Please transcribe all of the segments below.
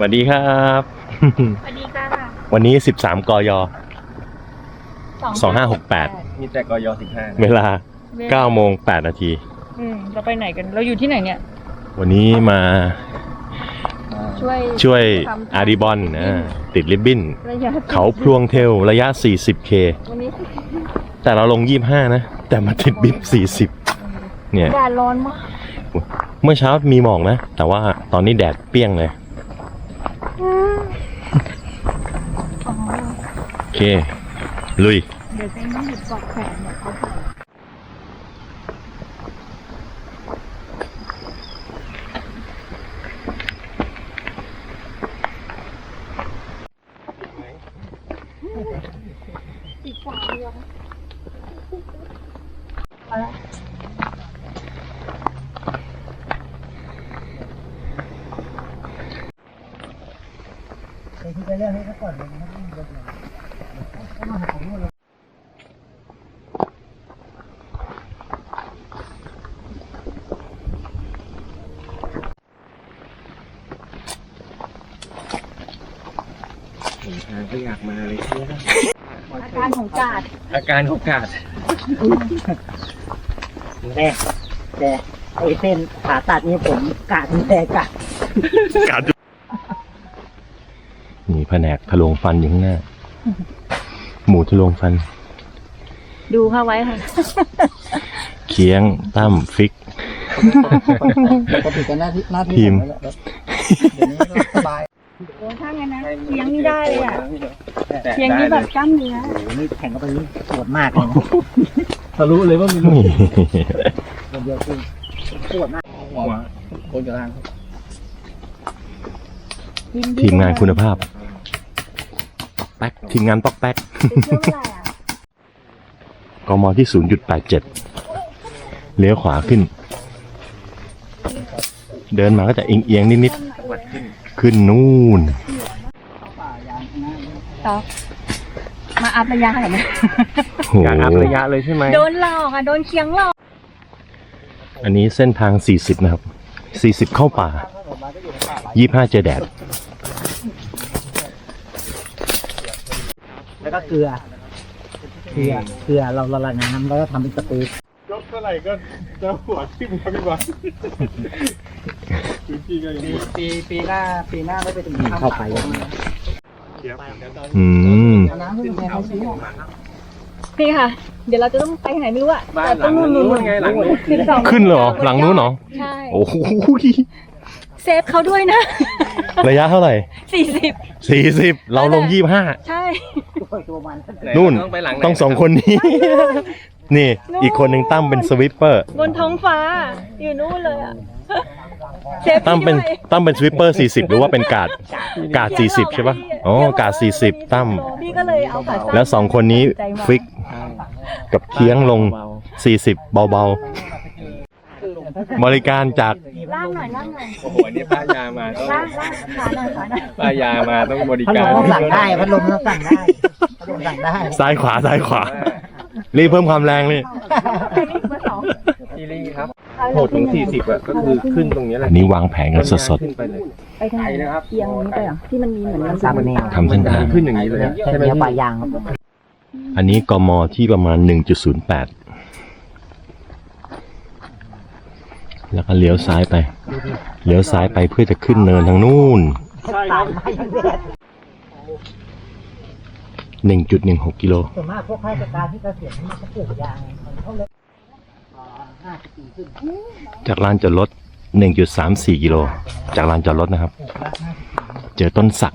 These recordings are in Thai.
สวัสดีครับ สวัสดีค่ะวันนี้ 13 กย 2568 มีแต่กยสิบห้าเวลา9โมง8นาที อืมเราไปไหนกัน เราอยู่ที่ไหนเนี่ย วันนี้มา ช่วยช่วยทำอาริบอนนะติดริบบิ้นระยะเขาพลวงเทลระยะ 40K วันนี้แต่เราลง 25 นะ แต่มาติดบิ๊บ40 เนี่ยแดดร้อนมาก เมื่อเช้ามีหมอกนะ แต่ว่าตอนนี้แดดเปรี้ยงเลยอ๋อ โอเค ลุย เดี๋ยวจะไม่หยุดกอดแขนเนี่ยเขาบอกอีกสามเดือนเอาละ ทางก็อยากมาเลยอาการของกาดอาการของกาดแต่แต่ไอเส้นผ่าตัดนี่ผมกะดูแต่กะกาด แผนกทะลวงฟันอยู่ข้างหน้า หมูทะลวงฟัน ดูเข้าไว้ค่ะ เคียงตั้มฟิก ปกติก็หน้าที่หน้าที่ทีมผแล้วเดี๋ยวนี้ก็สบายโอ้ถ้างั้นนะเลี้ยงไม่ได้เลยอะเลี้ยงนี่แบบกล้ามเนื้อโอ้โหนี่แข่งกันไปนี่ปวดมากเลยนะทะลุเลยว่ามีนี่คนเดียวคือปวดมากหัวคนกลางทีมงานคุณภาพ แป๊กทีมงานป๊อกแป๊กเป็นเชื่อไม่ได้อะกมที่ 0.87 เลี้ยวขวาขึ้น เดินมาก็จะเอียงๆนิดๆ ขึ้นนู่นต่อมาอัพระยะเหรอเนี่ยโหอยากอัพระยะเลยใช่ไหม โดนหลอกอะ โดนเคียงหลอก อันนี้เส้นทาง 40 นะครับ 40 เข้าป่า 25 เจอแดด แล้วก็เกลือ เกลือ เกลือเราละลายน้ำแล้วก็ทำเป็นสเปรย์ยกเท่าไหร่ก็จะหัวทิ่มครับพี่บอลพื้นที่ก็อย่างปีนี้ปีปีหน้าปีหน้าไม่ไปถึงเข้าไปอย่างนี้เขียวเดี๋ยวตอนอืมเอาน้ำขึ้นมาเขาชี้นี่ค่ะ เดี๋ยวเราจะต้องไปไหนไม่รู้อะบ้านแต่หลัต้องงนู่นนู่นไงหลังนู้นสิบสองขึ้นเหรอหลังนู้นเหรอใช่โอ้โห เซฟเขาด้วยนะ ระยะเท่าไหร่สี่สิบ40 เราลง 25 ใช่ตัวตัวมันนู่นต้องไปหลังไหนต้องสองคนนี้ นี่ อีกคนหนึ่งตั้มเป็นสวิปเปอร์ บนท้องฟ้า อยู่นู่นเลยอะเซฟตั้มเป็นด้วยตั้มเป็นสวิปเปอร์ 40 หรือว่าเป็นการ์ดการ์ด40 ใช่ปะอ๋อการ์ด40 ตั้ม พี่ก็เลยเอาขาสั้นแล้วสองคนนี้ใจมาฟิกกับเคียงลง 40 เบาๆ บริการจากล่างหน่อยล่างหน่อยโอ้โหอันนี้ป้ายามาต้องล่างล่างขาหน่อยขาหน่อยป้ายามาต้องบริพัดลการมสั่งได้พัดลมเราสั่งได้พัดลมสั่งได้ซ้ายขวาซ้ายขวา รีบเพิ่มความแรงนี่ เบอร์สองซีรีส์ครับโหดถึงสี่สิบอะก็คือขึ้นตรงนี้แหละอันนี้วางแผนกันสด ขึ้นไปเลยไปทางไหนเอียงนี้ไปเหรอที่มันมีเหมือนมันสามแนวๆทำเส้นทาง ขึ้นอย่างนี้เลยเส้นใช่ไหมเนี้ยพี่ปลายยางครับอันนี้กมที่ประมาณ 1.08 แล้วก็เลี้ยวซ้ายไป เลี้ยวซ้ายไปเพื่อจะขึ้นเนินทางนู่นใช่ครับ1.16กิโลส่วนมากพวกข้าราชการที่เกษียณนี่เขาปลูกยางเขาเลยห้าสิบปีขึ้นจากลานจอดรถ1.34กิโล จากลานจอดรถนะครับปลูกละห้าสิบปีเจอต้นสัก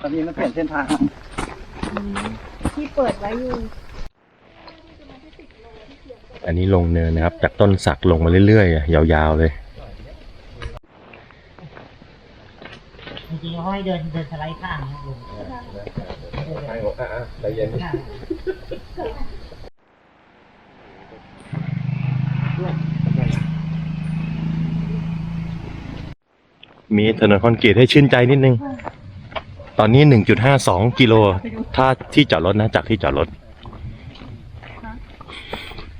ตอนนี้มันเปลี่ยนเส้นทางที่เปิดไว้อยู่ อันนี้ลงเนินนะครับ จากต้นสักลงมาเรื่อยๆ ยาวๆเลยจริงๆเขาให้เดินเดินสไลด์ข้างนะลุงใจเย็นมีถนนคอนกรีตให้ชื่นใจนิดนึง ตอนนี้ 1.52 กิโล ถ้าที่จอดรถนะ จากที่จอดรถ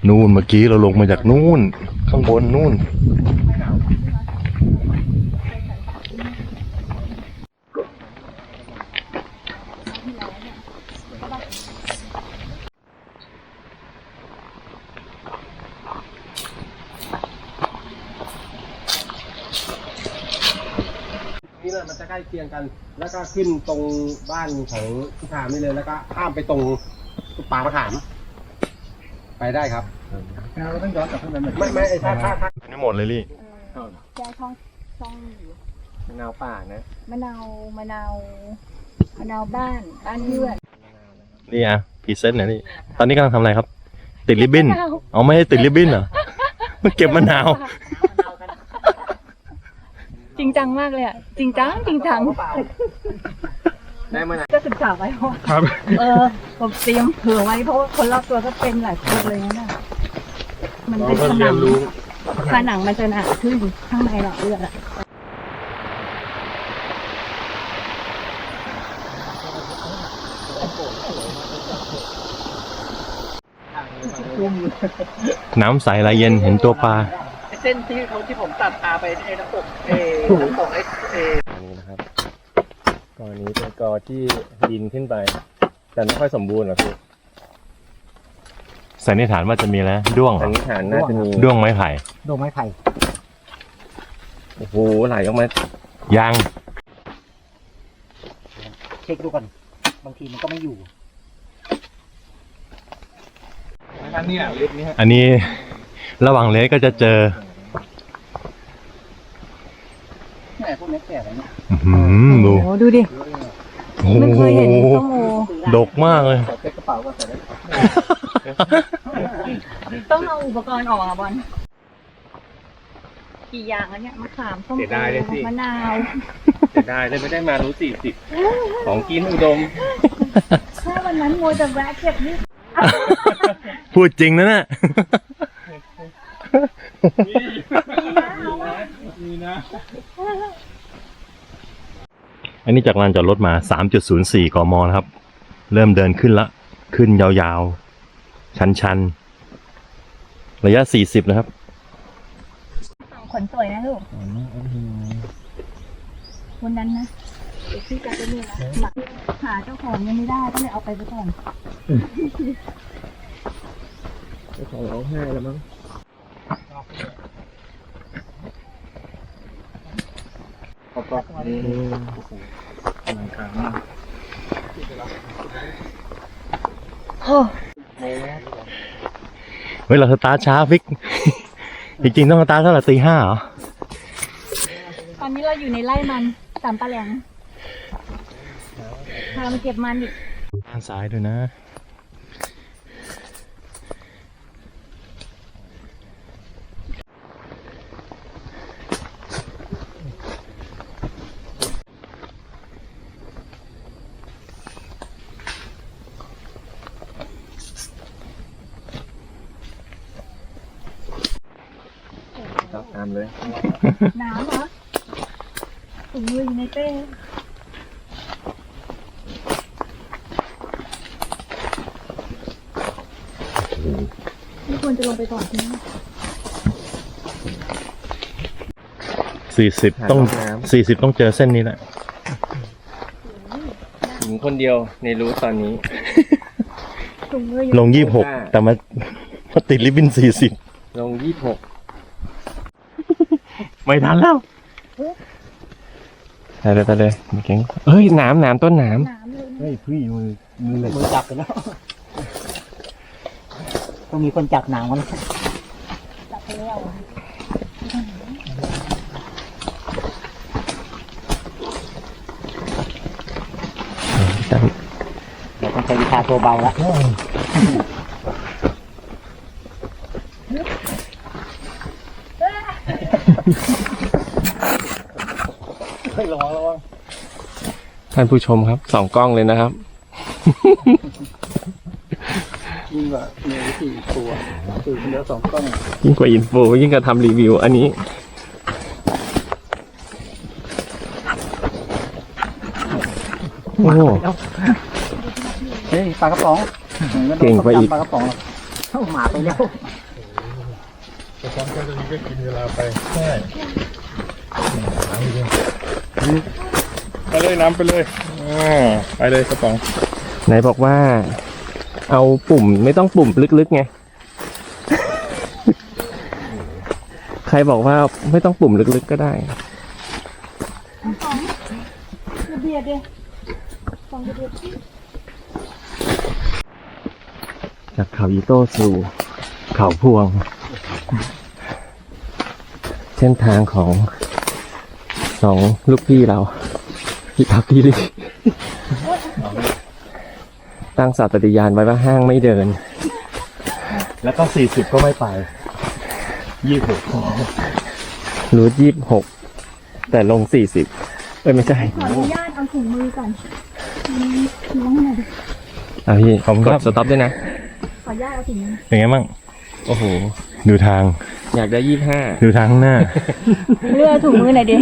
นู่นเมื่อกี้เราลงมาจากนู่น ข้างบนนู่น นี่เลยมันจะใกล้เคียงกัน แล้วก็ขึ้นตรงบ้านของผู้ขามนี่เลย แล้วก็ข้ามไปตรงป่ามะขาม ไปได้ครับ เราต้องย้อนกลับขึ้นไปเหมือนไม่ไม่ไอ้ถ้าถ้าถ้าไม่หมดเลยลี่แก้ช่องช่องอยู่มะนาวป่านะมะนาวมะนาวมะนาวบ้านบ้านเพื่อนนี่อะพรีเซนต์หน่อยนี่ตอนนี้กำลังทำอะไรครับ ติดริบบิ้นเอาไม่ให้ติดริบบิ้นเหรอมาเก็บมะนาว จริงจังมากเลยอะจริงจังจริงจังได้มะนาวจะศึกษาไว้ว่าครับ เออผมเตรียมเผื่อไว้เพราะว่าคนรอบตัวก็เป็นหลายคนเลยนะน่ะ มันเป็นผนังผนังมันจะหนาขึ้นข้างในหลอดเลือดอะน้ำใสไหลเย็นเห็นตัวปลาเส้นที่เขาที่ผมตัดพาไปไอ้น้ำตกเอน้ำตกไอ้เออันนี้นะครับกอนี้เป็นกอที่ดินขึ้นไป แต่ไม่ค่อยสมบูรณ์หรอกพี่ สันนิษฐานว่าจะมีแล้วด้วงเหรสัอนนิษฐานน่าจะมีด้วงไม้ไผ่ดงไม้ไผ่โอ้โหไหลออกมายางเช็คดูก่อน บางทีมันก็ไม่อยู่อันนี้เล็กนี้ฮะอันนี้ระหว่างเลสก็จะเจอแม่พวกนี้แก่แล้วเนี่ยอื้อหือดูโอ้ดูดิ โอ้ไม่เคยเห็นโหส้มโอดกมากเลย ใส่เป๊กกระเป๋าก็ใส่ได้ ต้องเอาอุปกรณ์ออกอะบอลกี่อย่างแล้วเนี่ยมะขามส้มโอมะนาวเสียดายเลยไม่ได้มารู้สี่สิบของกินอุดม ถ้าวันนั้นโมวแต่แวะเก็บนี่พูดจริงนะเนี่ยมีนะอันนี้จากลานจอดรถมา 3.04 กมนะครับ เริ่มเดินขึ้นละ ขึ้นยาวๆ ชันๆ ระยะ 40 นะครับ ขนสวยนะลูกวันนั้นนะเดี๋ยวพี่จะไปนี่นะหมักหาเจ้าของยังไม่ได้ก็เลยเอาไปไปก่อนของร้องไห้แล้วมั้งขอบคุณ เฮ้ยเราสตาร์ทช้าฟิก จริงๆต้องสตาร์ทเท่าไหร่ตีห้าเหรอ ตอนนี้เราอยู่ในไร่มันสามปลาแหลงพามาเก็บมันอีกด้านซ้ายด้วยนะ ครับตามเลย ห นาวเหรอถุงมืออยู่ในเป้ไม่ควรจะลงไปก่อนใช่ไหม40ต้อง40ต้องเจอเส้นนี้แหละหญิงคนเดียวในรู้ตอนนี้ ถุงมืออยู่ลง26แต่มามาติดริบบิ้น40ลงยี่หก ไม่ทันแล้วไปเลยไปเลยเก่งเฮ้ยหนามหนามต้นหนามน้ำเลยเฮ้ยพี่มือมือมือจับกันแล้วต้องมีคนจับหนังมันจับไปแล้วเราต้องใช้วิชาตัวเบา แล้วท่านผู้ชมครับสองกล้องเลยนะครับ ยิ่งกว่าเนื้อสี่ตัวคือเนื้อสองกล้องยิ่งกว่าอินโฟยิ่งกว่าทำรีวิว อันนี้ โอ้โหเฮ้ยปลากระป๋องเก่งกว่าอีก ปลากระป๋องหรอกเข้าหมาไปแล้ว ช้ำก็จะก็กินเวลาไปใช่ไปเลยน้ำไปเลยอไปเลยกระป๋องไหนบอกว่า เอาปุ่มไม่ต้องปุ่มลึกๆไงขรบอกว่าไม่ต้องปุ่มลึกๆก็ได้ระเบียดเบียจากเขาอีโต้สู่เขาพวง ส้นทางของสองลูกพี่เราพี่ทับพี่ลิตั้งสัตย์ปฏิญาณไว้ว่าห้างไม่เดิน แล้วก็สี่สิบก็ไม่ไปยี่สิบรูทยี่สิบหกแต่ลงสี่สิบเอ้ยไม่ใช่ขออนุญาตเอาถุงมือก่อนอืมน้องหน่อยดิอะพี่ขอบคุณกคดรับสต็อปด้วยนะขออนุญาตเอาถุงมือ เป็นไงบ้าง โอ้โห ดูทาง อยากได้ยี่ห้าดูทางข้างหน้า เลือกถุงมือหน่อยดิ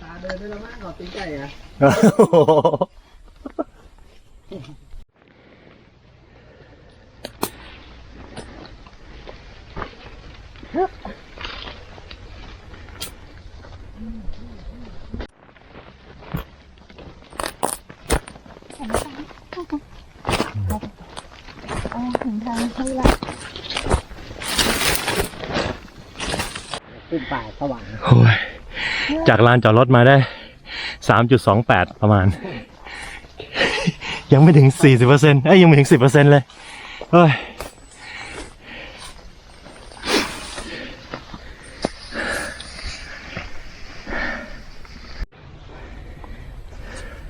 ตาเดินได้แล้วมั้งขอตีนไก่อะ เอาถุงทางให้ละ ขึ้นป่าสว่าง โอ้ย จากลานจอดรถมาได้สามจุดสองแปดประมาณ ยังไม่ถึงสี่สิบเปอร์เซ็นต์เอ้ยยังไม่ถึงสิบเปอร์เซ็นต์เลยเฮ้ย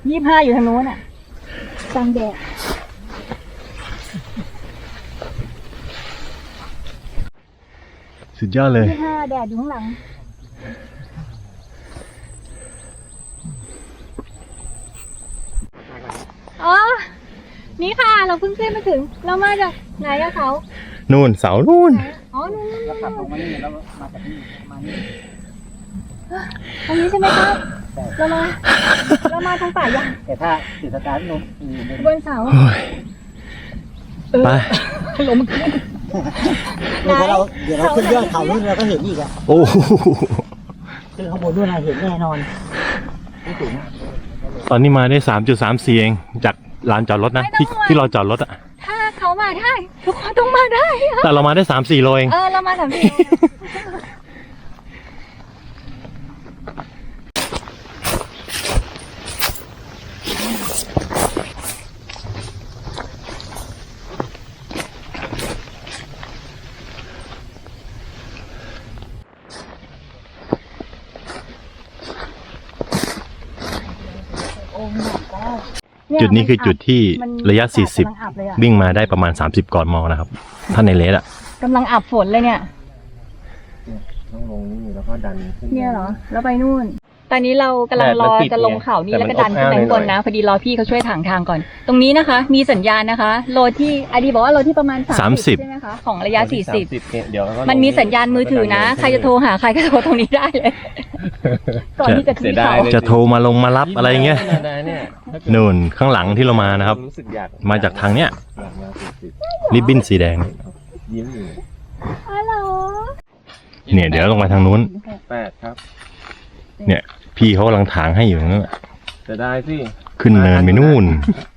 ยี่ห้าอยู่ทางโน้นอะกลางแดดสุดยอดเลยยี่ห้าแดดอยู่ข้างหลัง อ๋อ นี่ค่ะ เราเพิ่งขึ้นมาถึง เรามาจากไหนอะเขานู่นเสานู่น อ๋อนู่นแล้วขับลงมานี่แล้วมาจากนี่มานี่ตรงนี้ใช่ไหมครับเรามา เรามาทางป่ายางแต่ถ้าติดสตาร์ทลงอืมบนเสา โอ้ยเออไปลมขึ้นเดี๋ยวเราเดี๋ยวเราขึ้นยอดเขานู่นเราก็เห็นอีกอะโอ้โหขึ้นข้างบนนู่นเราเห็นแน่นอนไม่ถึงตอนนี้มาได้สามจุดสามสี่เองจาก ลานจอดรถนะ ที่ที่เราจอดรถอะถ้าเขามาได้ ทุกคนต้องมาได้อะแต่เรามาได้สามสี่โลเอง เออ เรามาสามสี่ จุดนี้คือจุดที่ระยะ 40 วิ่งมาได้ประมาณ 30 ก่อนมอนะครับ ถ้าในเลสอะกำลังอาบฝนเลยเนี่ยต้องลงนี่แล้วก็ดันเนี่ยเหรอ แล้วไปนู่น ตอนนี้เรากำลังรอจะลงเขานี่แล้วก็ดันขึ้นไปบนนะ พอดีรอพี่เขาช่วยถางทางก่อน ตรงนี้นะคะ มีสัญญาณนะคะ โลที่อดีบอกว่าโลที่ประมาณ 30 ของระยะ40เนี่ยเดี๋ยวเราก็ลงมันมีสัญญาณมือถือนะ ใครจะโทรหาใครก็โทรตรงนี้ได้เลยก่อนที่จะขึ้นเขาจะโทรมาลงมารับอะไรเงี้ยธรรมดาเนี่ยถ้าเกิดนู่นข้างหลังที่เรามานะครับ รู้สึกอยากมาจากทางเนี้ยอยากมาติดริบบิ้นสีแดง ๆยิ้มอยู่ฮัลโหลเนี่ยเดี๋ยวลงไปทางนู้น แปดครับเนี่ยพี่เขากำลังถางให้อยู่นั่นแหละจะได้สิขึ้นเนินไปนู่นข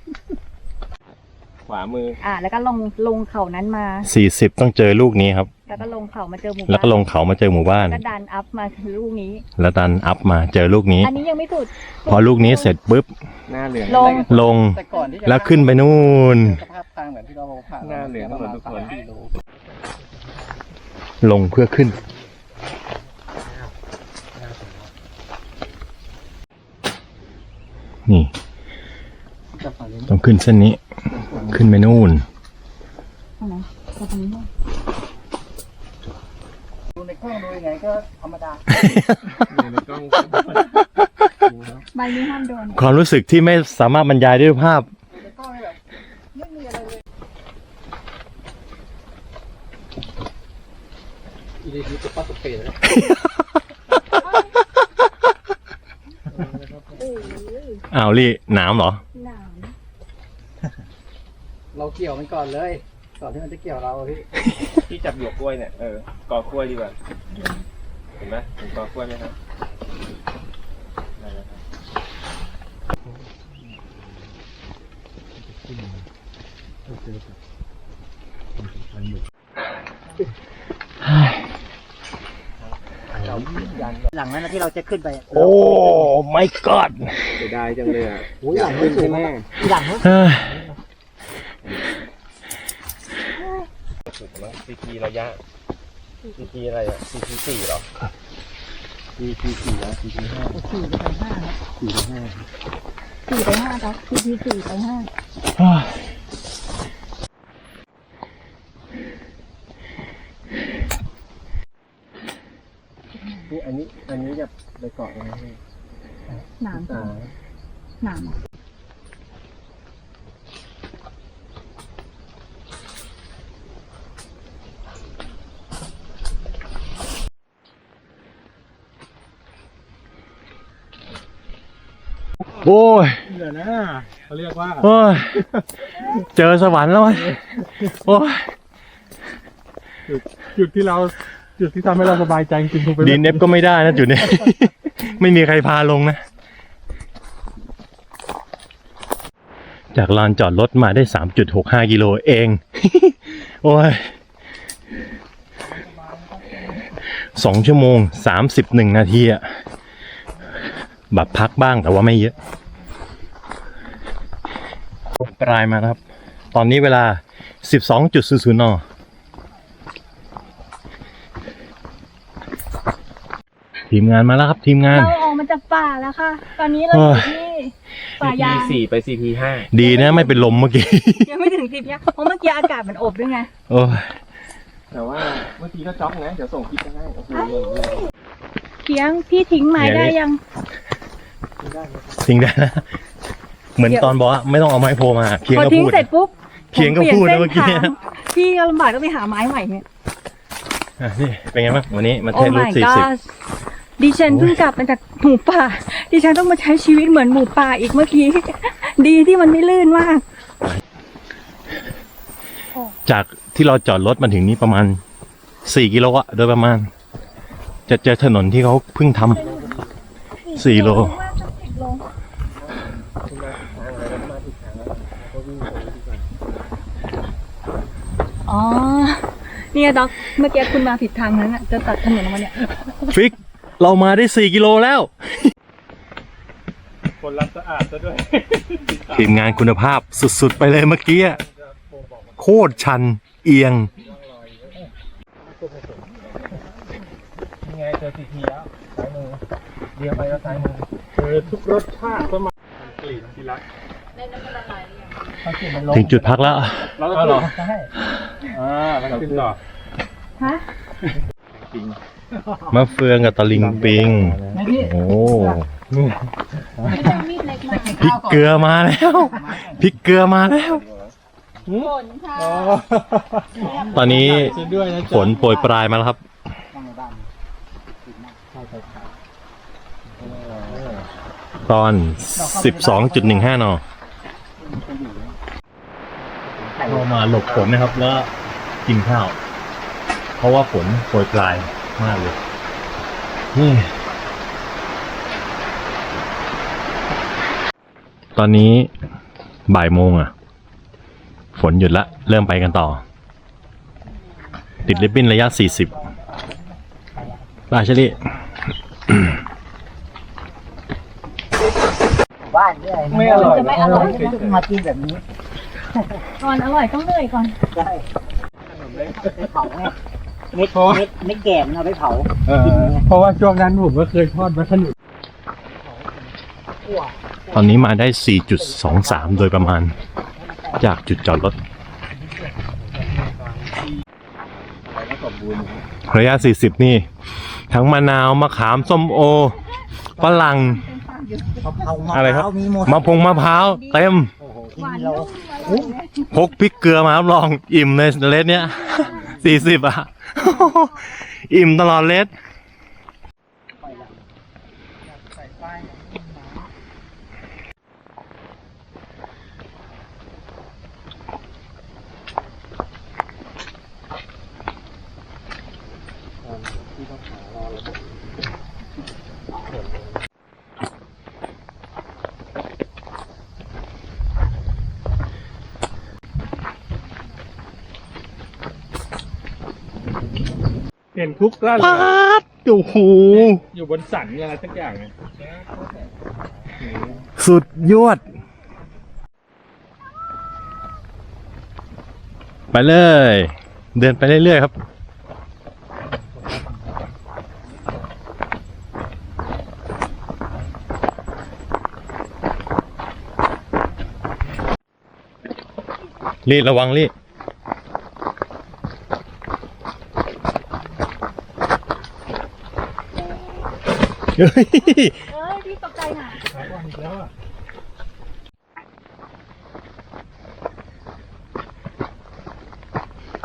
วามือ อ่า แล้วก็ลงลงเขานั้นมา40ต้องเจอลูกนี้ครับ แล้วก็ลงเขามาเจอหมู่แล้วก็บ้านลงเขามาเจอหมู่บ้าน ก็ดันอัพมาถึงลูกนี้ แล้วดันอัพมาเจอลูกนี้ อันนี้ยังไม่สุด พอลูกนี้เสร็จปุ๊บหน้าเหลืองลง ลงแต่ก่อนที่จะแล้วขึ้นไปนู่น สภาพทางแบบที่เราผ่านหน้าเหลืองหมดทุกคนลงเพื่อขึ้น นี่ต้องขึ้นเส้นนี้ ขึ้นไปนู่นดูในกล้องดูยังไงก็ธรรมดาในกล้องใบนี้ห้ามโดนความรู้สึกที่ไม่สามารถบรรยายด้วยภาพ ในกล้องนี่แบบไม่มีอะไรเลยอีนี่คือปัสสเปนนะอ้าวลี่น้ำเหรอหนาว เราเกี่ยวมันก่อนเลย ก่อนที่มันจะเกี่ยวเราอะพี่ที่จับหยวกกล้วยเนี่ยเออกอกล้วยดีกว่าห็นไหมเห็นกอกล้วยไหมครับได้แล้วครับหลังนั้นนะที่เราจะขึ้นไปโอ้ my god เสียดายจังเลยอะโอ้ยหลังนั้นสูงมากหลังนั้นเฮ้ย ถูกแล้วซีทีระยะซีทีอะไรอะซีทีสี่เหรอซีทีสี่แล้วซีทีห้าสี่ไปห้าแล้วสี่ไปห้าสี่ไปห้าครับทีทีสี่ไปห้านี่อันนี้อันนี้จะไปเกาะตรงนี้หนามอ่าหนาม โอ้ยนี่แหละนะเขาเรียกว่าโอ้ยเจอสวรรค์แล้วเว้ยโอ้ยจุดที่เราจุดที่ทำให้เราสบายใจจริงๆคือเป็นดีเนฟก็ไม่ได้นะจุดนี้ ไม่มีใครพาลงนะ จากลานจอดรถมาได้สามจุดหกห้ากิโลเอง โอ้ยสองชั่วโมงสามสิบหนึ่งนาทีอะแบบพักบ้างแต่ว่าไม่เยอะ ปลายมานะครับ ตอนนี้เวลาสิบสองจุดศูนย์ศูนย์นทีมงานมาแล้วครับ ทีมงาน เราออกมาจากป่าแล้วค่ะ ตอนนี้เราอยู่ที่ป่ายาง สี่ไปซีทีห้าดีนะไม่เป็นลมเมื่อกี้ ยังไม่ถึงสิบยังเพราะเมื่อกี้อากาศมันอบด้วยไง โอ้ยแต่ว่าเมื่อกี้ก็จ็อกนะ เดี๋ยวส่งคลิปไปให้โอ้โหเพียงพี่ทิ้งไม้ได้ยัง ทิ้งได้นะ เหมือนเดี๋ยวตอนบอกว่าไม่ต้องเอาไม้โพมาเพียงพอก็ทิ้งพูด เสร็จปุ๊บเพียงก็พูดนะเมื่อกี้ผปลี่ยนส้นทางพี่ก็ลำบากต้องไปหาไม้ใหม่เนี่ยอะนี่เป็นไงบ้างวันนี้มาโอ้ เทสรูท my สี่สิบ god ดิฉันเพิ่งกลับมาจากหมูป่า ดิฉันต้องมาใช้ชีวิตเหมือนหมูป่าอีกเมื่อกี้ ดีที่มันไม่ลื่นมาก จากที่เราจอดรถมาถึงนี้ประมาณสี่กิโลอะโดยประมาณ จะเจอถนนที่เขาเพิ่งทำสี่โล อ๋อ เนี่ยด็อก เมื่อกี้คุณมาผิดทางนั้นอะ จะตัดถนนออกมาเนี่ยฟิก เรามาได้สี่กิโลแล้ว คนรักสะอาดซะด้วยทีมงานคุณภาพสุด ๆ ไปเลยเมื่อกี้อะโคตรชัน เอียง ยังไงเจอซีทีแล้วซ้ายมือเรียงไปแล้วซ้ายมือเจอทุกรสชาติก็มากลิ่นที่รัก ถึงจุดพักแล้ว เราก็หรอใช่อ่าเราขึ้นต่อฮะมะเฟืองกับตะลิงปิง โอ้ไม่ได้มีดเล็กมาพริกเกลือมาแล้วพริกเกลือมาแล้วฝนค่ะตอนนี้ด้วยนะฝนโปรยปลายมาแล้วครับ ตอน 12.15น เรามาหลบฝนนะครับ แล้วกินข้าว เพราะว่าฝนโปรยปลายมากเลยนี่ตอนนี้บ่ายโมงอะ ฝนหยุดละ เริ่มไปกันต่อ ติดริบบิ้นระยะ 40บาชลีบ้านเนี่ยไม่อร่อยจะไม่อร่อยใช่ไหมมากินแบบนี้ ก่อนอร่อยต้องเหนื่อยก่อนใช่ไปเผาไงเม็ดเม็ดเม็ดแก่มันเอาไปเผาเออเพราะว่าช่วงนั้นผมก็เคยทอดมาขนุนตอนนี้มาได้ 4.23 โดยประมาณ จากจุดจอดรถ ระยะ 40 นี่ ทั้งมะนาว มะขาม ส้มโอฝรั่งเผาๆอะไรครับมีหมดมะพงมะพร้าว เต็ม โอ้โหหวานเราพกพริกเกลือมารับรองอิ่มเลยเลสเนี้ยสี่สิบอะ อิ่มตลอดเลส ห็นทุกด้านปาดโอ้โหอยู่บนสันอะไรสักอย่างไงสุดยอด ไปเลย เดินไปเรื่อยๆครับ รีดระวังรีด เฮ้ยเอ้ยพี่ตกใจน่ะ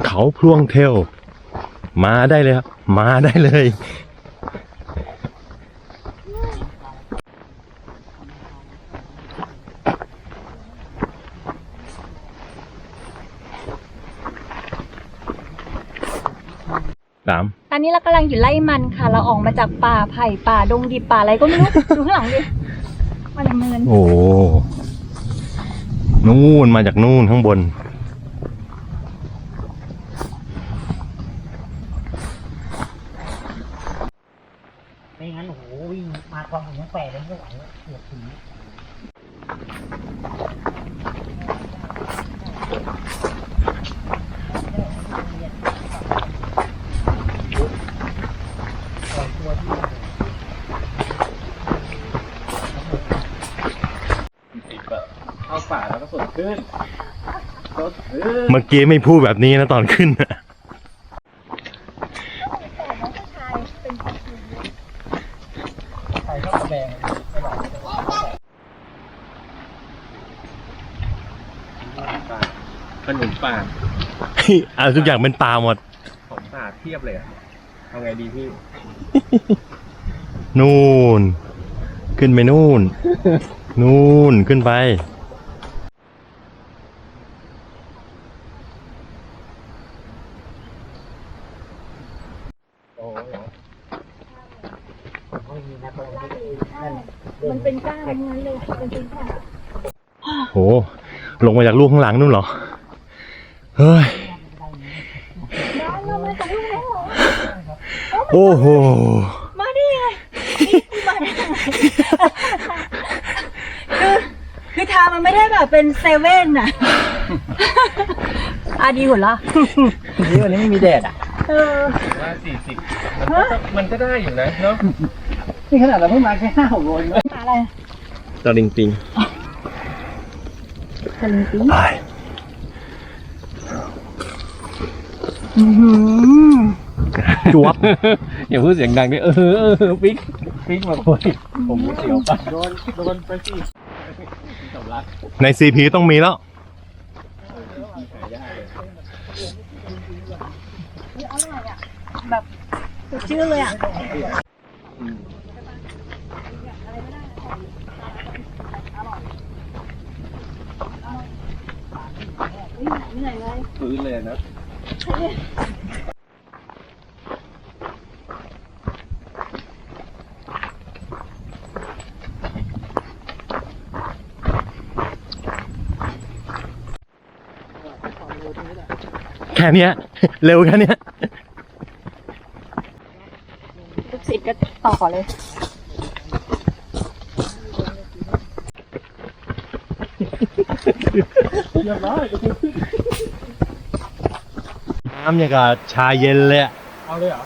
เขาพลวงเทลมาได้เลยครับ มาได้เลย สาม ต อนนี้เรากำลังอยู่ไล่มันค่ะ เราออกมาจากป่าไผ่ป่าดงดิบป่าอะไรก็ไม่รู้ ดูข้างหลังดิมันละเมินโอ้โหนู่นมาจากนู่นข้างบน ไม่งั้นโอ้โหวิ่งมากองถึงแปดเลยไม่ไหวแล้วเกือบถึง เข้าป่าแล้วก็สดขึ้นสดขึ้น เมื่อกี้ไม่พูดแบบนี้นะตอนขึ้นน่ะใส่ข้าวแดงขนุนป่าเอาทุกอย่างเป็นปลาหมดของป่าเทียบเลยอะทำไงดีพี่ นู่น ขึ้นไปนู่น นู่นขึ้นไป ไม่มีนะตรงนี้นั่น มันเป็นก้างทั้งนั้นเลยมันเป็นก้าง โห ลงมาจากลูกข้างหลังนู่นเหรอ เฮ้ยน้องเรามาจากลูกแล้วเหรอโอ้โหมาได้ยังไงนี่กูมาได้ยังไงคือคือทางมันไม่ได้แบบเป็นเซเว่นน่ะอาดีหัวเราะนี่วันนี้ไม่มีแดดอะเออว่าสี่สิบมันก็มันก็ได้อยู่นะเนาะนี่ขนาดเราเพิ่งมาแค่ห้าหกโลเองอะไรตะลิงปิง สลิงปิ้งไปอือหือจวบ อย่าพูดเสียงดังดิเออเออปิ๊กปิ๊กมาคุยผมเสียวปะโดนโดนไปสิสำลักในซีพีต้องมีแล้ว แบบสดชื่นเลยอะ เหนื่อยเลยฟื้นเลยนะแค่เนี้ย เร็วแค่เนี้ย ลูกศิษย์ก็ต่อเลย น้ำอย่างกับชาเย็นเลยอะเอาเลยเหรอ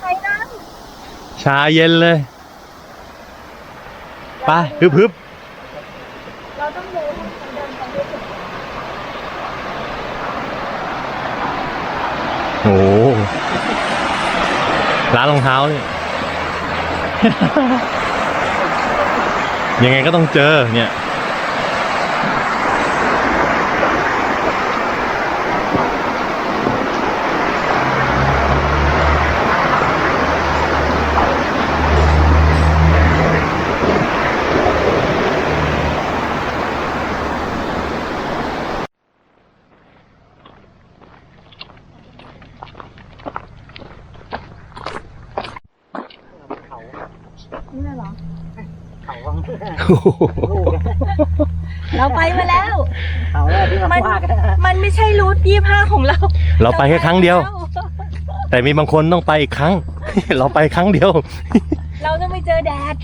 ใครนั่งชาเย็นเลยไปฮึบฮึบเราต้องเดินเดินไปด้วยโอ้โหร้านรองเท้าเนี่ย ยังไงก็ต้องเจอเนี่ย เขาวังโอ้โหลูกเราไปมาแล้วเขาแล้วที่มามันว่ากันมันไม่ใช่รูทยี่ห้าของเราเราไปแค่ครั้งเดียว แต่มีบางคนต้องไปอีกครั้ง เราไปครั้งเดียว เราต้องไปเจอแดด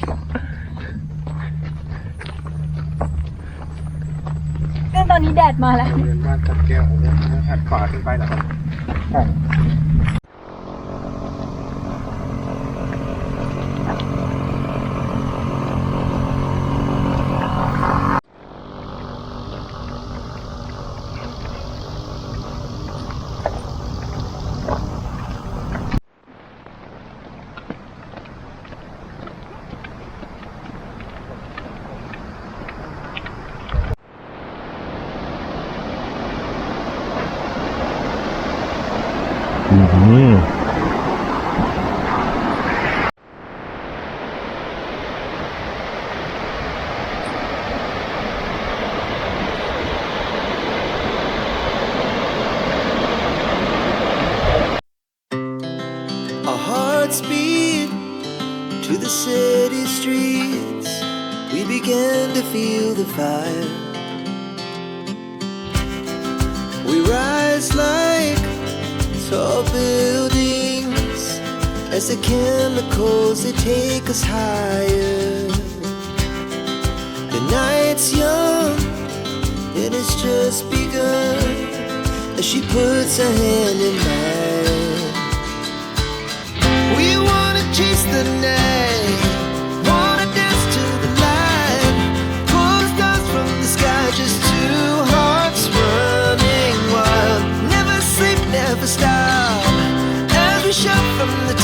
ก็ตอนนี้แดดมาแล้ว เรียนบ้านจัดแก้วหัดขวาขึ้นไปนะครับ อื We wanna chase the night, wanna dance to the light, pull the stars from the sky, just two hearts running wild. Never sleep, never stop, as we from the.